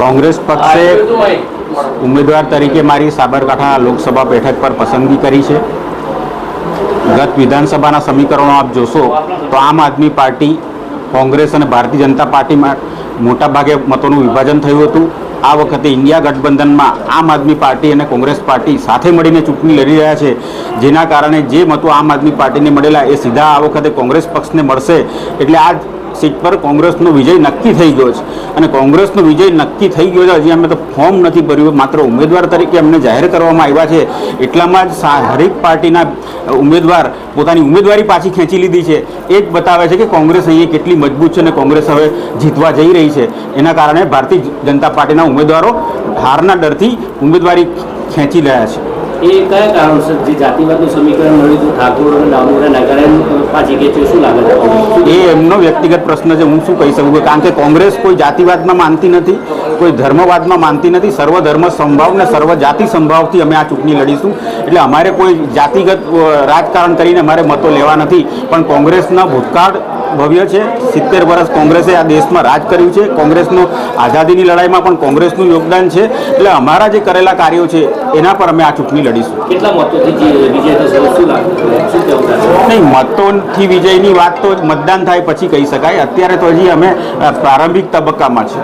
કોંગ્રેસ પક્ષે ઉમેદવાર તરીકે મારી સાબરકાંઠા લોકસભા બેઠક પર પસંદગી કરી છે. ગત વિધાનસભાના સમીકરણો આપ જોશો તો આમ આદમી પાર્ટી કોંગ્રેસ અને ભારતીય જનતા પાર્ટીમાં મોટાભાગે મતોનું વિભાજન થયું હતું. આ વખતે ઇન્ડિયા ગઠબંધનમાં આમ આદમી પાર્ટી અને કોંગ્રેસ પાર્ટી સાથે મળીને ચૂંટણી લડી રહ્યા છે. જેના કારણે જે મતો આમ આદમી પાર્ટીને મળેલા એ સીધા આ વખતે કોંગ્રેસ પક્ષને મળશે. એટલે આ સીટ પર કોંગ્રેસનો વિજય નક્કી થઈ ગયો છે. અને કોંગ્રેસનો વિજય નક્કી થઈ ગયો છે, હજી અમે તો ફોર્મ નથી ભર્યું, માત્ર ઉમેદવાર તરીકે અમને જાહેર કરવામાં આવ્યા છે. એટલામાં જ હરેક પાર્ટીના ઉમેદવાર પોતાની ઉમેદવારી પાછી ખેંચી લીધી છે. એ જ બતાવે છે કે કોંગ્રેસ અહીંયા કેટલી મજબૂત છે અને કોંગ્રેસ હવે જીતવા જઈ રહી છે. એના કારણે ભારતીય જનતા પાર્ટીના ઉમેદવારો હારના ડરથી ઉમેદવારી ખેંચી રહ્યા છે. એ કયા કારણોસર જે જાતિવાદનું સમીકરણ મળ્યું હતું? ઠાકોર અને ડામોરે નગરાયણ પાછી છે શું લાગે છે? એ એમનો વ્યક્તિગત પ્રશ્ન છે, હું શું કહી શકું કે કારણ કે કોંગ્રેસ કોઈ જાતિવાદમાં માનતી નથી, કોઈ ધર્મવાદમાં માનતી નથી, સર્વ ધર્મ સંભાવ ને સર્વ જાતિ સંભાવથી અમે આ ચૂંટણી લડીશું. એટલે અમારે કોઈ જાતિગત રાજકારણ કરીને અમારે મતો લેવા નથી. પણ કોંગ્રેસના ભૂતકાળ ભવ્ય છે. સિત્તેર વર્ષ કોંગ્રેસે આ દેશમાં રાજ કર્યું છે. કોંગ્રેસનું આઝાદીની લડાઈમાં પણ કોંગ્રેસનું યોગદાન છે. એટલે અમારા જે કરેલા કાર્યો છે એના પર અમે આ ચૂંટણી લડીશું. નહીં મતોથી વિજયની વાત તો મતદાન થાય પછી કહી શકાય. અત્યારે તો હજી અમે પ્રારંભિક તબક્કામાં છે